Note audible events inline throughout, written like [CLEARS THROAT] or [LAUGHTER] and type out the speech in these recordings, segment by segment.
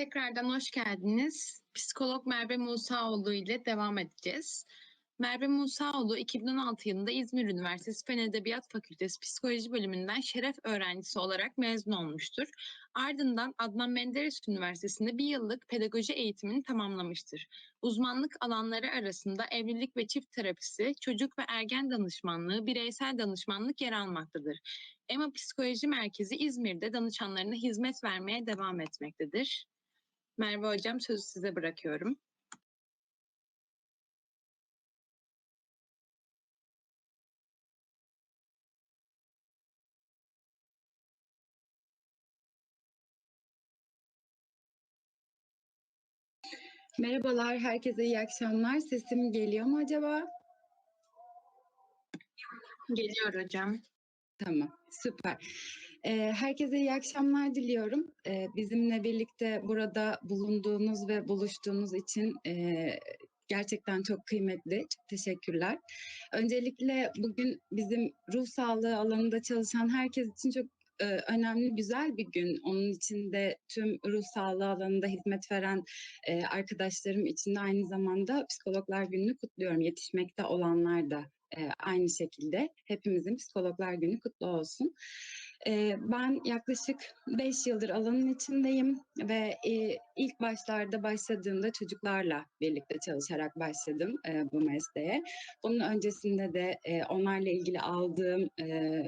Tekrardan hoş geldiniz. Psikolog Merve Musaoğlu ile devam edeceğiz. Merve Musaoğlu 2016 yılında İzmir Üniversitesi Fen Edebiyat Fakültesi Psikoloji Bölümünden şeref öğrencisi olarak mezun olmuştur. Ardından Adnan Menderes Üniversitesi'nde bir yıllık pedagoji eğitimini tamamlamıştır. Uzmanlık alanları arasında evlilik ve çift terapisi, çocuk ve ergen danışmanlığı, bireysel danışmanlık yer almaktadır. EMA Psikoloji Merkezi İzmir'de danışanlarına hizmet vermeye devam etmektedir. Merve Hocam sözü size bırakıyorum. Merhabalar, herkese iyi akşamlar. Sesim geliyor mu acaba? Geliyor hocam. Tamam, süper. Herkese iyi akşamlar diliyorum. Bizimle birlikte burada bulunduğunuz ve buluştuğunuz için gerçekten çok kıymetli. Çok teşekkürler. Öncelikle bugün bizim ruh sağlığı alanında çalışan herkes için çok önemli, güzel bir gün. Onun için de tüm ruh sağlığı alanında hizmet veren arkadaşlarım için de aynı zamanda Psikologlar Günü'nü kutluyorum. Yetişmekte olanlar da aynı şekilde hepimizin Psikologlar Günü kutlu olsun. Ben yaklaşık 5 yıldır alanın içindeyim ve ilk başlarda başladığımda çocuklarla birlikte çalışarak başladım bu mesleğe. Bunun öncesinde de onlarla ilgili aldığım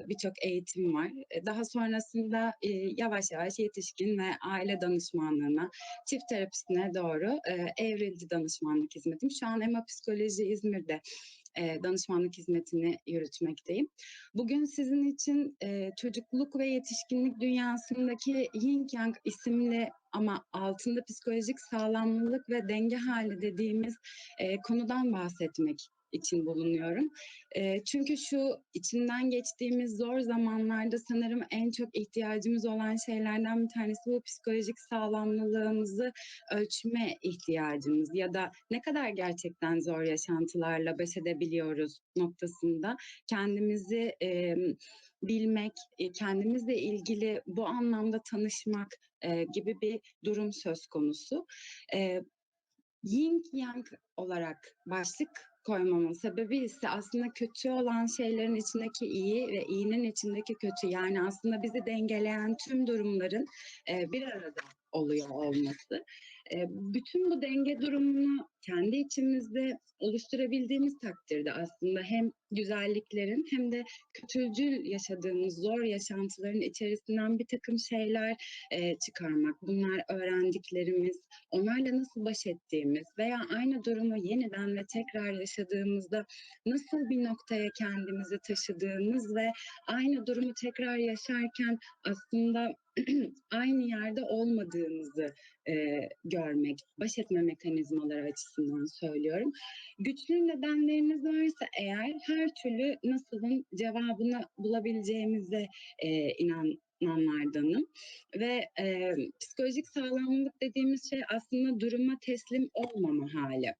birçok eğitim var. Daha sonrasında yavaş yavaş yetişkin ve aile danışmanlığına, çift terapisine doğru evrildi danışmanlık hizmetim. Şu an EMA Psikoloji İzmir'de e, danışmanlık hizmetini yürütmekteyim. Bugün sizin için e, çocukluk ve yetişkinlik dünyasındaki Yin Yang isimli ama altında psikolojik sağlamlılık ve denge hali dediğimiz e, konudan bahsetmek için bulunuyorum. E, çünkü şu içinden geçtiğimiz zor zamanlarda sanırım en çok ihtiyacımız olan şeylerden bir tanesi bu psikolojik sağlamlılığımızı ölçme ihtiyacımız ya da ne kadar gerçekten zor yaşantılarla baş edebiliyoruz noktasında kendimizi e, bilmek, kendimizle ilgili bu anlamda tanışmak e, gibi bir durum söz konusu. E, Yin Yang olarak başlık koymamın sebebi ise aslında kötü olan şeylerin içindeki iyi ve iyinin içindeki kötü. Yani aslında bizi dengeleyen tüm durumların e, bir arada oluyor olması. E, bütün bu denge durumunu kendi içimizde oluşturabildiğimiz takdirde aslında hem güzelliklerin hem de kötücül yaşadığımız zor yaşantıların içerisinden bir takım şeyler e, çıkarmak. Bunlar öğrendiklerimiz, onlarla nasıl baş ettiğimiz veya aynı durumu yeniden ve tekrar yaşadığımızda nasıl bir noktaya kendimizi taşıdığımız ve aynı durumu tekrar yaşarken aslında [CLEARS THROAT] aynı yerde olmadığımızı e, görmek, baş etme mekanizmaları açısından söylüyorum. Güçlü nedenleriniz varsa eğer her türlü nasılın cevabını bulabileceğimize e, inan danışmanlardanım ve e, psikolojik sağlamlık dediğimiz şey aslında duruma teslim olmama hali.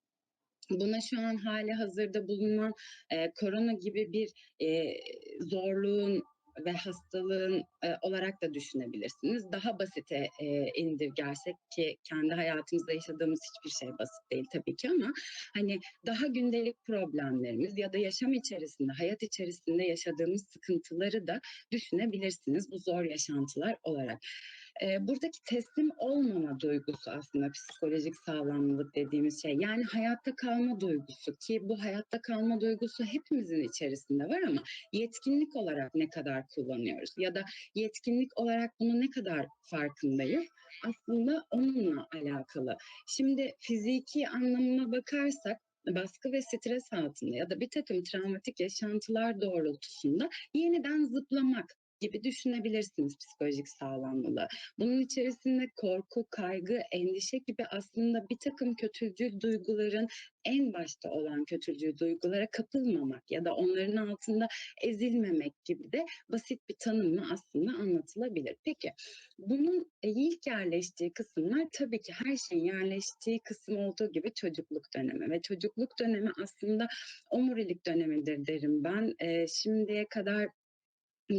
Buna şu an hali hazırda bulunan e, korona gibi bir e, zorluğun ve hastalığın e, olarak da düşünebilirsiniz. Daha basite e, indirgersek ki kendi hayatımızda yaşadığımız hiçbir şey basit değil tabii ki ama hani daha gündelik problemlerimiz ya da yaşam içerisinde, hayat içerisinde yaşadığımız sıkıntıları da düşünebilirsiniz bu zor yaşantılar olarak. E, buradaki teslim olmama duygusu aslında psikolojik sağlamlılık dediğimiz şey. Yani hayatta kalma duygusu ki bu hayatta kalma duygusu hepimizin içerisinde var ama yetkinlik olarak ne kadar kullanıyoruz ya da yetkinlik olarak bunu ne kadar farkındayız aslında onunla alakalı. Şimdi fiziki anlamına bakarsak baskı ve stres altında ya da bir takım travmatik yaşantılar doğrultusunda yeniden zıplamak gibi düşünebilirsiniz psikolojik sağlamlığı. Bunun içerisinde korku, kaygı, endişe gibi aslında bir takım kötücül duyguların en başta olan kötücül duygulara kapılmamak ya da onların altında ezilmemek gibi de basit bir tanımla aslında anlatılabilir. Peki bunun ilk yerleştiği kısımlar tabii ki her şeyin yerleştiği kısım olduğu gibi çocukluk dönemi ve çocukluk dönemi aslında omurilik dönemidir derim ben. E, şimdiye kadar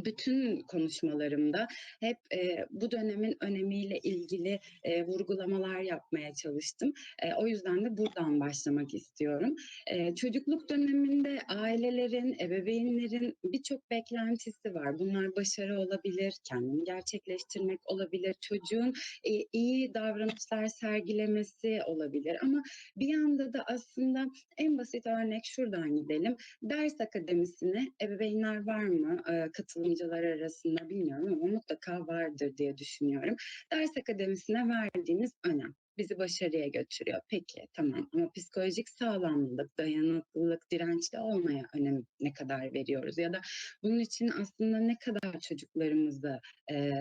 bütün konuşmalarımda hep e, bu dönemin önemiyle ilgili e, vurgulamalar yapmaya çalıştım. E, o yüzden de buradan başlamak istiyorum. E, çocukluk döneminde ailelerin, ebeveynlerin birçok beklentisi var. Bunlar başarı olabilir, kendini gerçekleştirmek olabilir, çocuğun e, iyi davranışlar sergilemesi olabilir. Ama bir yanda da aslında en basit örnek şuradan gidelim. Ders akademisine ebeveynler var mı? E, katılımcılar arasında bilmiyorum ama mutlaka vardır diye düşünüyorum. Ders akademisine verdiğiniz önem bizi başarıya götürüyor. Peki tamam ama psikolojik sağlamlılık, dayanıklılık, dirençli olmaya önem ne kadar veriyoruz? Ya da bunun için aslında ne kadar çocuklarımızla e,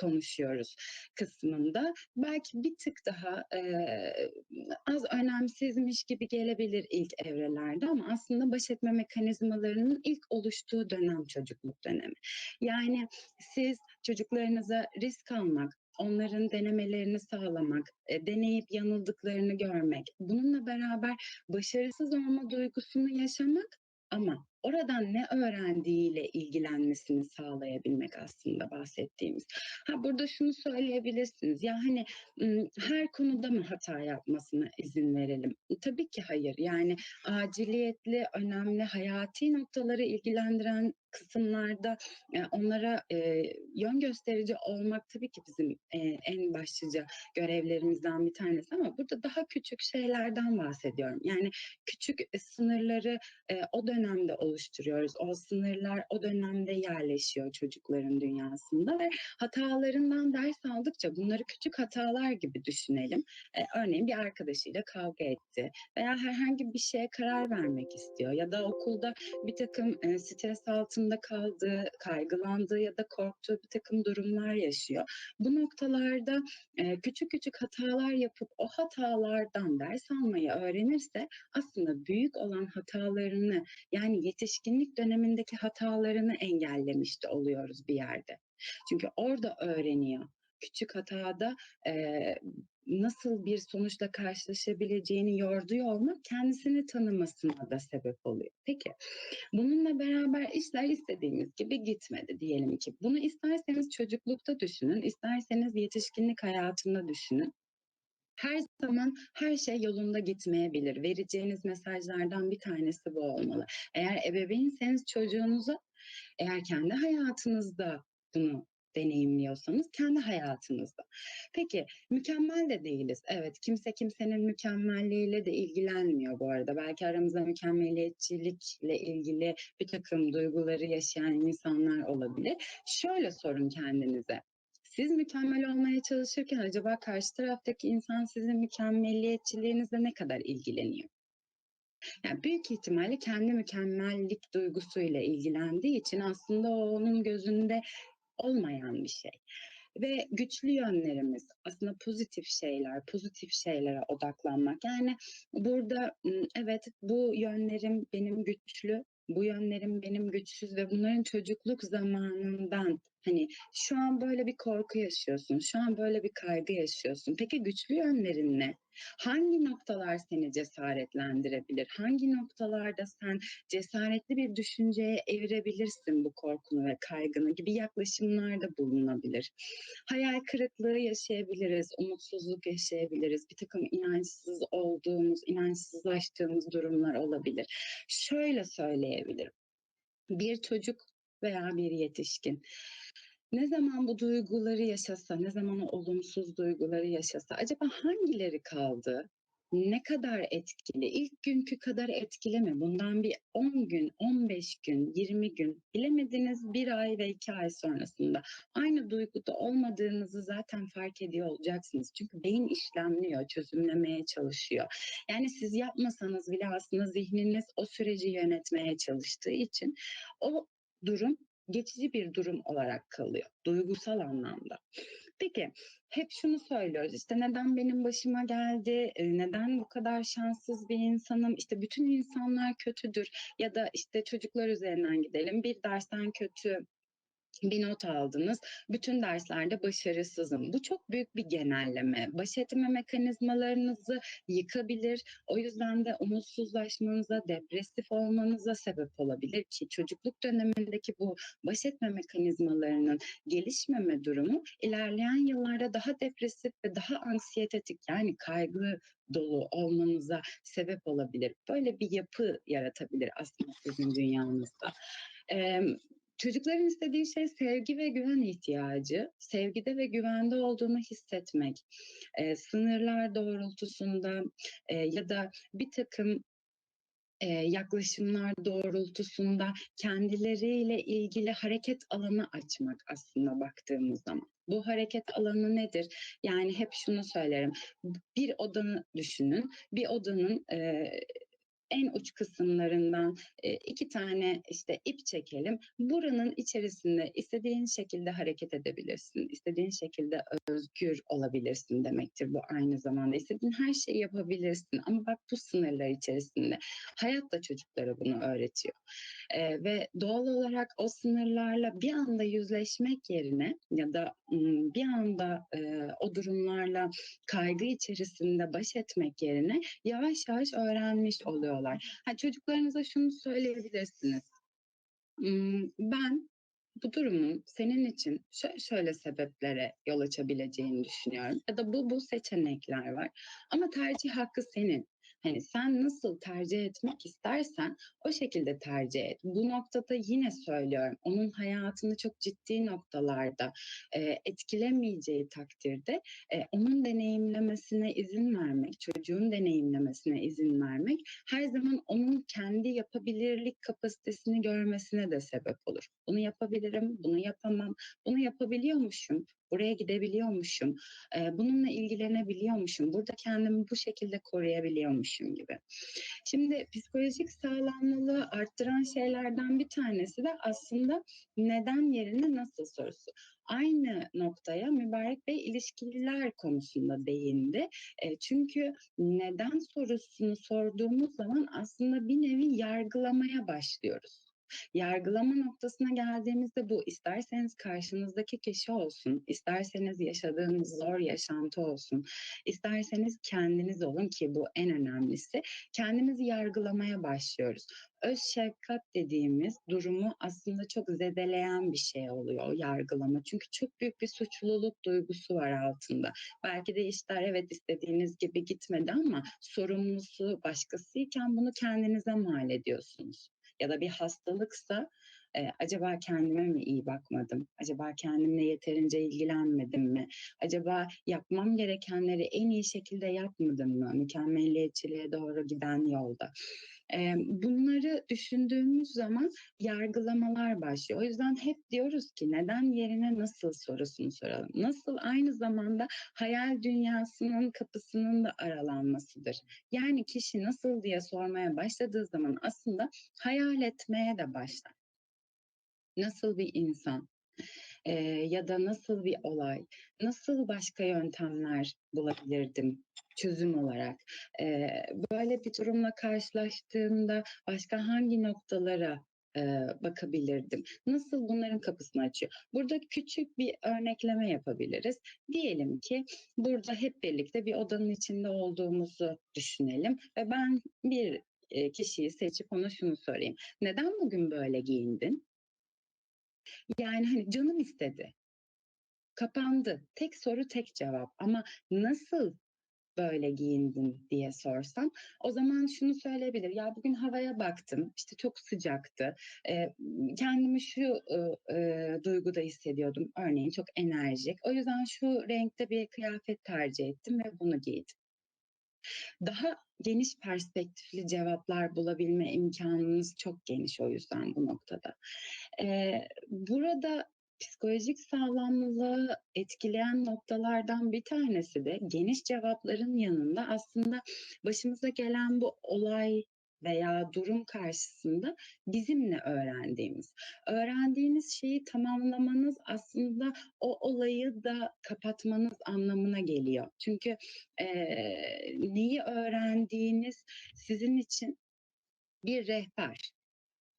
konuşuyoruz kısmında belki bir tık daha e, az önemsizmiş gibi gelebilir ilk evrelerde ama aslında baş etme mekanizmalarının ilk oluştuğu dönem çocukluk dönemi. Yani siz çocuklarınıza risk almak, onların denemelerini sağlamak, e, deneyip yanıldıklarını görmek, bununla beraber başarısız olma duygusunu yaşamak ama oradan ne öğrendiğiyle ilgilenmesini sağlayabilmek aslında bahsettiğimiz. Ha burada şunu söyleyebilirsiniz. Ya hani her konuda mı hata yapmasına izin verelim? Tabii ki hayır. Yani aciliyetli, önemli, hayati noktaları ilgilendiren kısımlarda onlara yön gösterici olmak tabii ki bizim en başlıca görevlerimizden bir tanesi ama burada daha küçük şeylerden bahsediyorum. Yani küçük sınırları o dönemde oluşturuyoruz. O sınırlar o dönemde yerleşiyor çocukların dünyasında ve hatalarından ders aldıkça bunları küçük hatalar gibi düşünelim. Örneğin bir arkadaşıyla kavga etti veya herhangi bir şeye karar vermek istiyor ya da okulda bir takım stres altında kaldığı, kaygılandığı ya da korktuğu bir takım durumlar yaşıyor. Bu noktalarda e, küçük küçük hatalar yapıp o hatalardan ders almayı öğrenirse aslında büyük olan hatalarını yani yetişkinlik dönemindeki hatalarını engellemiş de oluyoruz bir yerde. Çünkü orada öğreniyor. Küçük hatada e, nasıl bir sonuçla karşılaşabileceğini yorduğu olmak kendisini tanımasına da sebep oluyor. Peki bununla beraber işler istediğimiz gibi gitmedi diyelim ki. Bunu isterseniz çocuklukta düşünün, isterseniz yetişkinlik hayatında düşünün. Her zaman her şey yolunda gitmeyebilir. Vereceğiniz mesajlardan bir tanesi bu olmalı. Eğer ebeveynseniz çocuğunuza, eğer kendi hayatınızda bunu deneyimliyorsanız kendi hayatınızda. Peki mükemmel de değiliz. Evet kimse kimsenin mükemmelliğiyle de ilgilenmiyor bu arada. Belki aramızda mükemmeliyetçilikle ilgili bir takım duyguları yaşayan insanlar olabilir. Şöyle sorun kendinize. Siz mükemmel olmaya çalışırken acaba karşı taraftaki insan sizin mükemmeliyetçiliğinizle ne kadar ilgileniyor? Yani büyük ihtimalle kendi mükemmellik duygusuyla ilgilendiği için aslında o onun gözünde olmayan bir şey. Ve güçlü yönlerimiz aslında pozitif şeyler, pozitif şeylere odaklanmak. Yani burada evet bu yönlerim benim güçlü, bu yönlerim benim güçsüz ve bunların çocukluk zamanından hani şu an böyle bir korku yaşıyorsun, şu an böyle bir kaygı yaşıyorsun. Peki güçlü yönlerin ne? Hangi noktalar seni cesaretlendirebilir? Hangi noktalarda sen cesaretli bir düşünceye evirebilirsin bu korkunu ve kaygını gibi yaklaşımlarda bulunabilir. Hayal kırıklığı yaşayabiliriz, umutsuzluk yaşayabiliriz, bir takım inançsız olduğumuz, inançsızlaştığımız durumlar olabilir. Şöyle söyleyebilirim. Bir çocuk veya bir yetişkin ne zaman bu duyguları yaşasa, ne zaman o olumsuz duyguları yaşasa acaba hangileri kaldı? Ne kadar etkili? İlk günkü kadar etkili mi? Bundan bir 10 gün, 15 gün, 20 gün, bilemediniz bir ay ve iki ay sonrasında aynı duyguda olmadığınızı zaten fark ediyor olacaksınız. Çünkü beyin işlemliyor, çözümlemeye çalışıyor. Yani siz yapmasanız bile aslında zihniniz o süreci yönetmeye çalıştığı için o durum geçici bir durum olarak kalıyor duygusal anlamda. Peki hep şunu söylüyoruz işte neden benim başıma geldi, neden bu kadar şanssız bir insanım, işte bütün insanlar kötüdür ya da işte çocuklar üzerinden gidelim bir dersten kötü bir not aldınız. Bütün derslerde başarısızım. Bu çok büyük bir genelleme. Baş etme mekanizmalarınızı yıkabilir. O yüzden de umutsuzlaşmanıza, depresif olmanıza sebep olabilir ki çocukluk dönemindeki bu baş etme mekanizmalarının gelişmeme durumu ilerleyen yıllarda daha depresif ve daha anksiyetetik yani kaygı dolu olmanıza sebep olabilir. Böyle bir yapı yaratabilir aslında sizin dünyanızda. Ee, Çocukların istediği şey sevgi ve güven ihtiyacı. Sevgide ve güvende olduğunu hissetmek. E, sınırlar doğrultusunda e, ya da bir takım e, yaklaşımlar doğrultusunda kendileriyle ilgili hareket alanı açmak aslında baktığımız zaman. Bu hareket alanı nedir? Yani hep şunu söylerim. Bir odanı düşünün. Bir odanın e, en uç kısımlarından e, iki tane işte ip çekelim. Buranın içerisinde istediğin şekilde hareket edebilirsin. istediğin şekilde özgür olabilirsin demektir bu aynı zamanda. İstediğin her şeyi yapabilirsin ama bak bu sınırlar içerisinde. Hayat da çocuklara bunu öğretiyor. E, ve doğal olarak o sınırlarla bir anda yüzleşmek yerine ya da bir anda e, o durumlarla kaygı içerisinde baş etmek yerine yavaş yavaş öğrenmiş oluyorlar. Ha, çocuklarınıza şunu söyleyebilirsiniz. Ben bu durumun senin için şöyle sebeplere yol açabileceğini düşünüyorum. Ya da bu bu seçenekler var. Ama tercih hakkı senin. Hani sen nasıl tercih etmek istersen o şekilde tercih et. Bu noktada yine söylüyorum onun hayatını çok ciddi noktalarda e, etkilemeyeceği takdirde e, onun deneyimlemesine izin vermek, çocuğun deneyimlemesine izin vermek her zaman onun kendi yapabilirlik kapasitesini görmesine de sebep olur. Bunu yapabilirim, bunu yapamam, bunu yapabiliyormuşum, buraya gidebiliyormuşum, e, bununla ilgilenebiliyormuşum, burada kendimi bu şekilde koruyabiliyormuşum gibi. Şimdi psikolojik sağlamlılığı arttıran şeylerden bir tanesi de aslında neden yerine nasıl sorusu. Aynı noktaya Mübarek Bey ilişkiler konusunda değindi. E, çünkü neden sorusunu sorduğumuz zaman aslında bir nevi yargılamaya başlıyoruz. Yargılama noktasına geldiğimizde bu isterseniz karşınızdaki kişi olsun, isterseniz yaşadığınız zor yaşantı olsun, isterseniz kendiniz olun ki bu en önemlisi. Kendimizi yargılamaya başlıyoruz. Öz şefkat dediğimiz durumu aslında çok zedeleyen bir şey oluyor yargılama. Çünkü çok büyük bir suçluluk duygusu var altında. Belki de işler evet istediğiniz gibi gitmedi ama sorumlusu başkasıyken bunu kendinize mal ediyorsunuz ya da bir hastalıksa e, acaba kendime mi iyi bakmadım? Acaba kendimle yeterince ilgilenmedim mi? Acaba yapmam gerekenleri en iyi şekilde yapmadım mı? Mükemmelliyetçiliğe doğru giden yolda. Bunları düşündüğümüz zaman yargılamalar başlıyor. O yüzden hep diyoruz ki neden yerine nasıl sorusunu soralım. Nasıl aynı zamanda hayal dünyasının kapısının da aralanmasıdır. Yani kişi nasıl diye sormaya başladığı zaman aslında hayal etmeye de başlar nasıl bir insan e, ya da nasıl bir olay, nasıl başka yöntemler bulabilirdim çözüm olarak. E, böyle bir durumla karşılaştığımda başka hangi noktalara e, bakabilirdim. Nasıl bunların kapısını açıyor? Burada küçük bir örnekleme yapabiliriz. Diyelim ki burada hep birlikte bir odanın içinde olduğumuzu düşünelim ve ben bir kişiyi seçip ona şunu sorayım. Neden bugün böyle giyindin? Yani hani canım istedi. Kapandı. Tek soru tek cevap. Ama nasıl böyle giyindin diye sorsam o zaman şunu söyleyebilir. Ya bugün havaya baktım işte çok sıcaktı. E, kendimi şu e, e, duyguda hissediyordum. Örneğin çok enerjik. O yüzden şu renkte bir kıyafet tercih ettim ve bunu giydim. Daha geniş perspektifli cevaplar bulabilme imkanınız çok geniş o yüzden bu noktada. Ee, burada psikolojik sağlamlığı etkileyen noktalardan bir tanesi de geniş cevapların yanında aslında başımıza gelen bu olay veya durum karşısında bizimle öğrendiğimiz. Öğrendiğiniz şeyi tamamlamanız aslında o olayı da kapatmanız anlamına geliyor. Çünkü e, neyi öğrendiğiniz sizin için bir rehber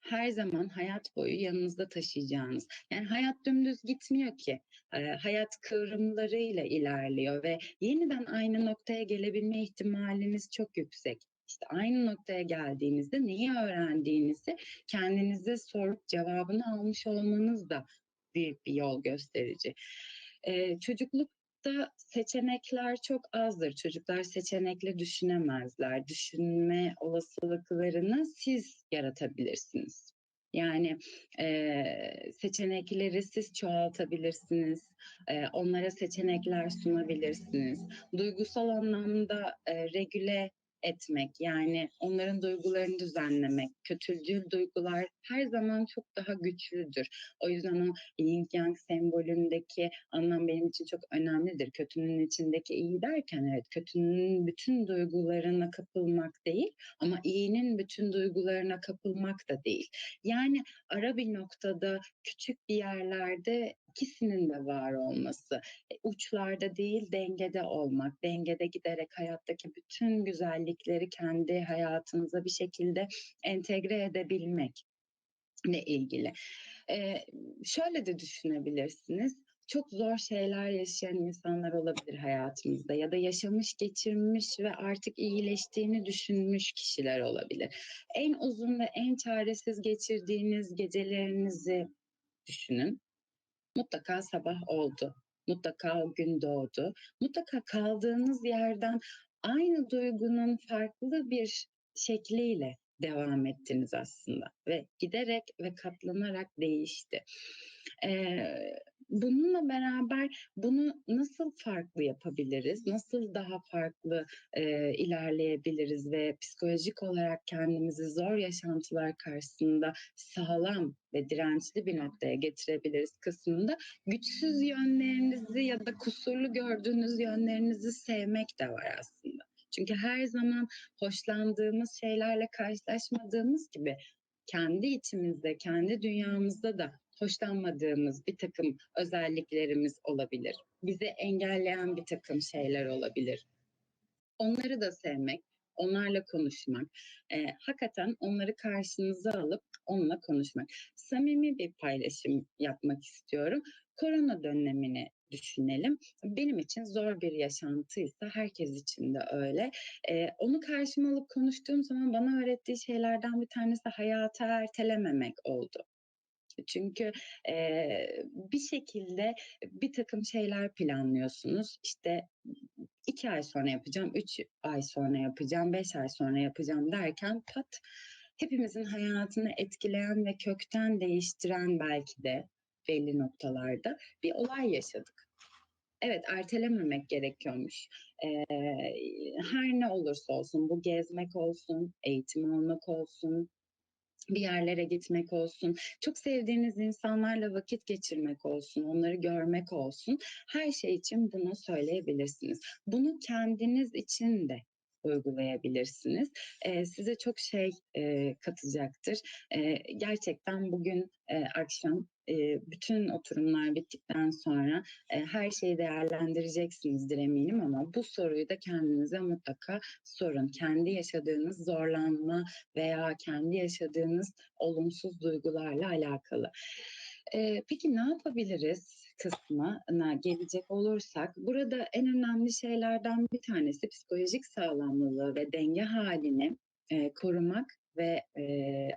her zaman hayat boyu yanınızda taşıyacağınız. Yani hayat dümdüz gitmiyor ki. Ee, hayat kıvrımlarıyla ilerliyor ve yeniden aynı noktaya gelebilme ihtimaliniz çok yüksek. İşte aynı noktaya geldiğinizde neyi öğrendiğinizi kendinize sorup cevabını almış olmanız da büyük bir yol gösterici. Ee, çocuklukta seçenekler çok azdır. Çocuklar seçenekli düşünemezler. Düşünme olasılıklarını siz yaratabilirsiniz. Yani e, seçenekleri siz çoğaltabilirsiniz. E, onlara seçenekler sunabilirsiniz. Duygusal anlamda e, regüle etmek yani onların duygularını düzenlemek, kötücül duygular her zaman çok daha güçlüdür. O yüzden o yin yang sembolündeki anlam benim için çok önemlidir. Kötünün içindeki iyi derken evet kötünün bütün duygularına kapılmak değil ama iyinin bütün duygularına kapılmak da değil. Yani ara bir noktada küçük bir yerlerde ikisinin de var olması. E, uçlarda değil dengede olmak, dengede giderek hayattaki bütün güzellikleri kendi hayatınıza bir şekilde entegre edebilmek ile ilgili. Ee, şöyle de düşünebilirsiniz. Çok zor şeyler yaşayan insanlar olabilir hayatımızda ya da yaşamış, geçirmiş ve artık iyileştiğini düşünmüş kişiler olabilir. En uzun ve en çaresiz geçirdiğiniz gecelerinizi düşünün mutlaka sabah oldu. Mutlaka o gün doğdu. Mutlaka kaldığınız yerden aynı duygunun farklı bir şekliyle devam ettiniz aslında ve giderek ve katlanarak değişti. Ee, bununla beraber bunu nasıl farklı yapabiliriz? Nasıl daha farklı e, ilerleyebiliriz ve psikolojik olarak kendimizi zor yaşantılar karşısında sağlam ve dirençli bir noktaya getirebiliriz kısmında güçsüz yönlerinizi ya da kusurlu gördüğünüz yönlerinizi sevmek de var aslında. Çünkü her zaman hoşlandığımız şeylerle karşılaşmadığımız gibi kendi içimizde, kendi dünyamızda da hoşlanmadığımız bir takım özelliklerimiz olabilir. Bizi engelleyen bir takım şeyler olabilir. Onları da sevmek, onlarla konuşmak, e, hakikaten onları karşınıza alıp onunla konuşmak. Samimi bir paylaşım yapmak istiyorum. Korona dönemini düşünelim. Benim için zor bir yaşantıysa herkes için de öyle. Ee, onu karşıma alıp konuştuğum zaman bana öğrettiği şeylerden bir tanesi hayata ertelememek oldu. Çünkü e, bir şekilde bir takım şeyler planlıyorsunuz. İşte iki ay sonra yapacağım, üç ay sonra yapacağım, beş ay sonra yapacağım derken pat hepimizin hayatını etkileyen ve kökten değiştiren belki de belli noktalarda bir olay yaşadık. Evet ertelememek gerekiyormuş. Ee, her ne olursa olsun bu gezmek olsun, eğitim almak olsun, bir yerlere gitmek olsun, çok sevdiğiniz insanlarla vakit geçirmek olsun, onları görmek olsun. Her şey için bunu söyleyebilirsiniz. Bunu kendiniz için de uygulayabilirsiniz. E, size çok şey e, katacaktır. E, gerçekten bugün e, akşam bütün oturumlar bittikten sonra her şeyi değerlendireceksinizdir eminim ama bu soruyu da kendinize mutlaka sorun. Kendi yaşadığınız zorlanma veya kendi yaşadığınız olumsuz duygularla alakalı. Peki ne yapabiliriz? Kısmına gelecek olursak burada en önemli şeylerden bir tanesi psikolojik sağlamlığı ve denge halini e, korumak ve e,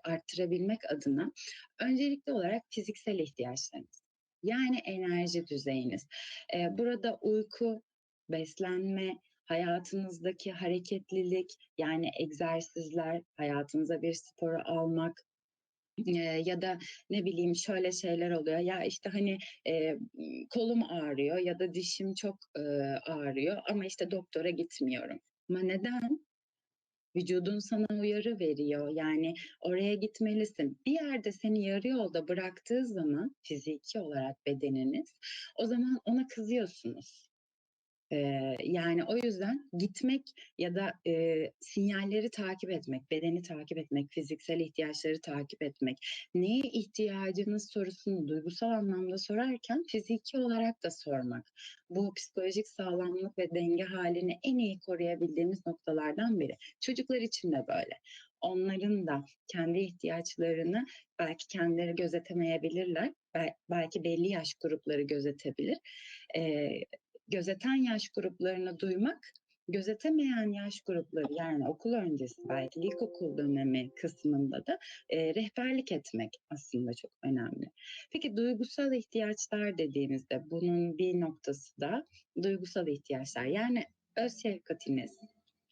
arttırabilmek adına öncelikli olarak fiziksel ihtiyaçlarınız. Yani enerji düzeyiniz. E, burada uyku, beslenme, hayatınızdaki hareketlilik yani egzersizler, hayatınıza bir sporu almak, ya da ne bileyim şöyle şeyler oluyor ya işte hani e, kolum ağrıyor ya da dişim çok e, ağrıyor ama işte doktora gitmiyorum. Ama neden? Vücudun sana uyarı veriyor. Yani oraya gitmelisin. Bir yerde seni yarı yolda bıraktığı zaman fiziki olarak bedeniniz o zaman ona kızıyorsunuz. Yani o yüzden gitmek ya da e, sinyalleri takip etmek, bedeni takip etmek, fiziksel ihtiyaçları takip etmek, neye ihtiyacınız sorusunu duygusal anlamda sorarken fiziki olarak da sormak. Bu psikolojik sağlamlık ve denge halini en iyi koruyabildiğimiz noktalardan biri. Çocuklar için de böyle. Onların da kendi ihtiyaçlarını belki kendileri gözetemeyebilirler. Bel- belki belli yaş grupları gözetebilir. Ee, gözeten yaş gruplarını duymak, gözetemeyen yaş grupları yani okul öncesi belki ilkokul dönemi kısmında da e, rehberlik etmek aslında çok önemli. Peki duygusal ihtiyaçlar dediğimizde bunun bir noktası da duygusal ihtiyaçlar. Yani öz şefkatiniz,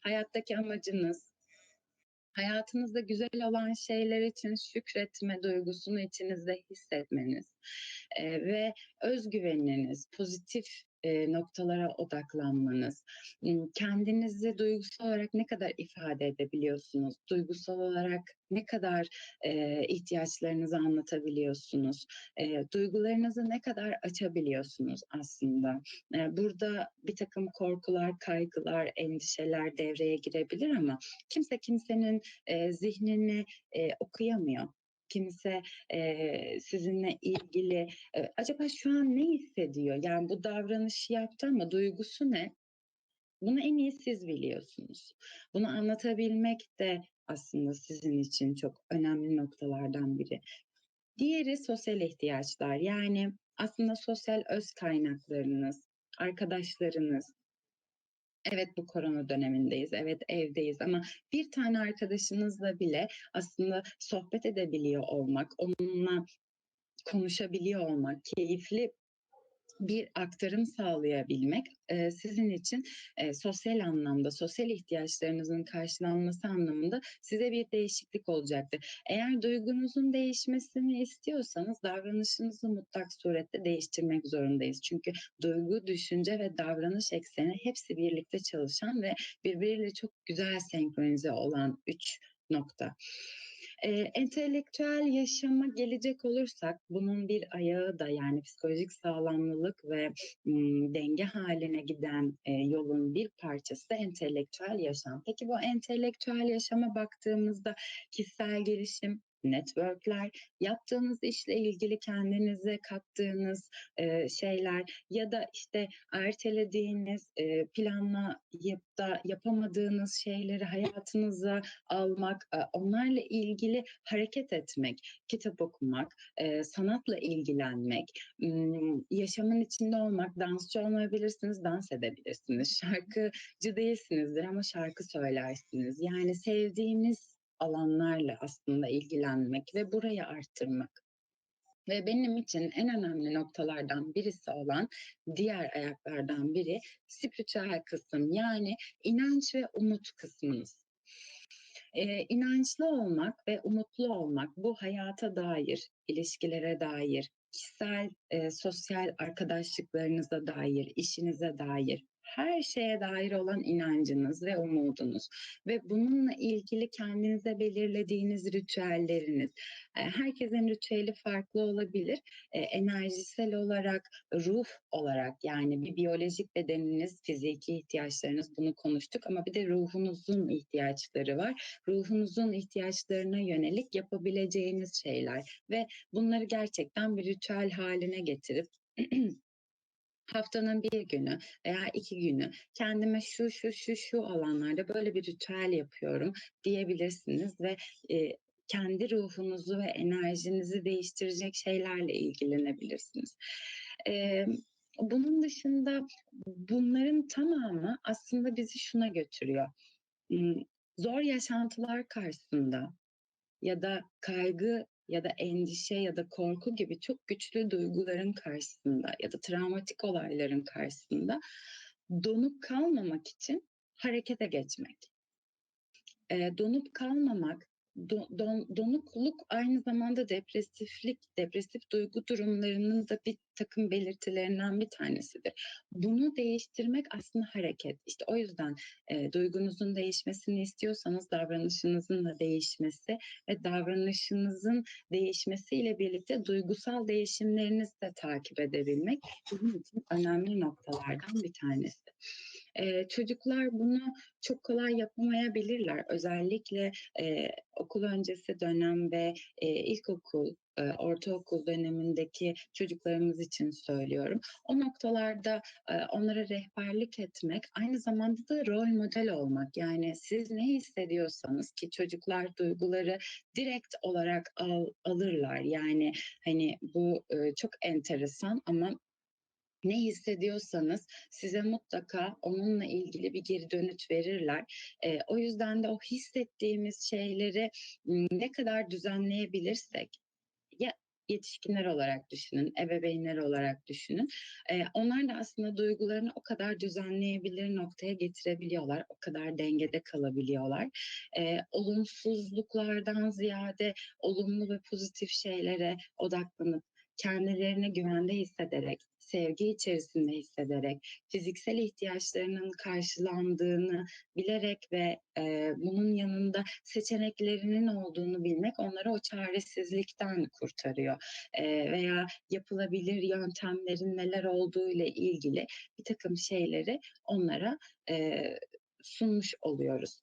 hayattaki amacınız, hayatınızda güzel olan şeyler için şükretme duygusunu içinizde hissetmeniz e, ve özgüveniniz, pozitif noktalara odaklanmanız, kendinizi duygusal olarak ne kadar ifade edebiliyorsunuz, duygusal olarak ne kadar ihtiyaçlarınızı anlatabiliyorsunuz, duygularınızı ne kadar açabiliyorsunuz aslında. Burada bir takım korkular, kaygılar, endişeler devreye girebilir ama kimse kimsenin zihnini okuyamıyor. Kimse e, sizinle ilgili e, acaba şu an ne hissediyor? Yani bu davranışı yaptı ama duygusu ne? Bunu en iyi siz biliyorsunuz. Bunu anlatabilmek de aslında sizin için çok önemli noktalardan biri. Diğeri sosyal ihtiyaçlar. Yani aslında sosyal öz kaynaklarınız, arkadaşlarınız. Evet bu korona dönemindeyiz, evet evdeyiz ama bir tane arkadaşınızla bile aslında sohbet edebiliyor olmak, onunla konuşabiliyor olmak, keyifli bir aktarım sağlayabilmek e, sizin için e, sosyal anlamda, sosyal ihtiyaçlarınızın karşılanması anlamında size bir değişiklik olacaktır. Eğer duygunuzun değişmesini istiyorsanız davranışınızı mutlak surette değiştirmek zorundayız. Çünkü duygu, düşünce ve davranış ekseni hepsi birlikte çalışan ve birbiriyle çok güzel senkronize olan üç nokta. E, entelektüel yaşama gelecek olursak bunun bir ayağı da yani psikolojik sağlamlılık ve m, denge haline giden e, yolun bir parçası da entelektüel yaşam. Peki bu entelektüel yaşama baktığımızda kişisel gelişim, networkler, yaptığınız işle ilgili kendinize kattığınız e, şeyler ya da işte ertelediğiniz, e, planlayıp da yapamadığınız şeyleri hayatınıza almak, e, onlarla ilgili hareket etmek, kitap okumak, e, sanatla ilgilenmek, m, yaşamın içinde olmak, dansçı olmayabilirsiniz, dans edebilirsiniz. [LAUGHS] Şarkıcı değilsinizdir ama şarkı söylersiniz. Yani sevdiğiniz alanlarla aslında ilgilenmek ve burayı arttırmak. Ve benim için en önemli noktalardan birisi olan diğer ayaklardan biri spiritüel kısım yani inanç ve umut kısmınız. Ee, inançlı olmak ve umutlu olmak bu hayata dair, ilişkilere dair, kişisel, e, sosyal arkadaşlıklarınıza dair, işinize dair, her şeye dair olan inancınız ve umudunuz ve bununla ilgili kendinize belirlediğiniz ritüelleriniz. Herkesin ritüeli farklı olabilir. Enerjisel olarak, ruh olarak yani bir biyolojik bedeniniz, fiziki ihtiyaçlarınız bunu konuştuk ama bir de ruhunuzun ihtiyaçları var. Ruhunuzun ihtiyaçlarına yönelik yapabileceğiniz şeyler ve bunları gerçekten bir ritüel haline getirip [CLEARS THROAT] haftanın bir günü veya iki günü kendime şu şu şu şu alanlarda böyle bir ritüel yapıyorum diyebilirsiniz ve e, kendi ruhunuzu ve enerjinizi değiştirecek şeylerle ilgilenebilirsiniz. E, bunun dışında bunların tamamı aslında bizi şuna götürüyor. Zor yaşantılar karşısında ya da kaygı ya da endişe ya da korku gibi çok güçlü duyguların karşısında ya da travmatik olayların karşısında donup kalmamak için harekete geçmek. E, donup kalmamak do- don- donukluk aynı zamanda depresiflik, depresif duygu durumlarının da bir takım belirtilerinden bir tanesidir. Bunu değiştirmek aslında hareket. İşte o yüzden e, duygunuzun değişmesini istiyorsanız davranışınızın da değişmesi ve davranışınızın değişmesiyle birlikte duygusal değişimlerinizi de takip edebilmek bizim için önemli noktalardan bir tanesi. Ee, çocuklar bunu çok kolay yapamayabilirler. Özellikle e, okul öncesi dönem ve e, ilkokul, e, ortaokul dönemindeki çocuklarımız için söylüyorum. O noktalarda e, onlara rehberlik etmek, aynı zamanda da rol model olmak. Yani siz ne hissediyorsanız ki çocuklar duyguları direkt olarak al, alırlar. Yani hani bu e, çok enteresan ama ne hissediyorsanız size mutlaka onunla ilgili bir geri dönüt verirler. E, o yüzden de o hissettiğimiz şeyleri ne kadar düzenleyebilirsek ya yetişkinler olarak düşünün, ebeveynler olarak düşünün. E, onlar da aslında duygularını o kadar düzenleyebilir noktaya getirebiliyorlar. O kadar dengede kalabiliyorlar. E, olumsuzluklardan ziyade olumlu ve pozitif şeylere odaklanıp kendilerini güvende hissederek, sevgi içerisinde hissederek, fiziksel ihtiyaçlarının karşılandığını bilerek ve e, bunun yanında seçeneklerinin olduğunu bilmek onları o çaresizlikten kurtarıyor. E, veya yapılabilir yöntemlerin neler olduğu ile ilgili bir takım şeyleri onlara e, sunmuş oluyoruz.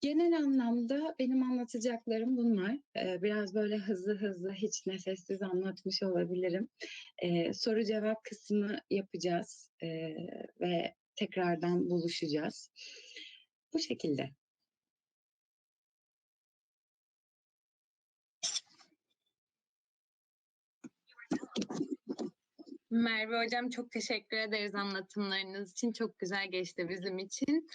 Genel anlamda benim anlatacaklarım bunlar. Biraz böyle hızlı hızlı hiç nefessiz anlatmış olabilirim. Soru cevap kısmı yapacağız ve tekrardan buluşacağız. Bu şekilde. Merve Hocam çok teşekkür ederiz anlatımlarınız için. Çok güzel geçti bizim için.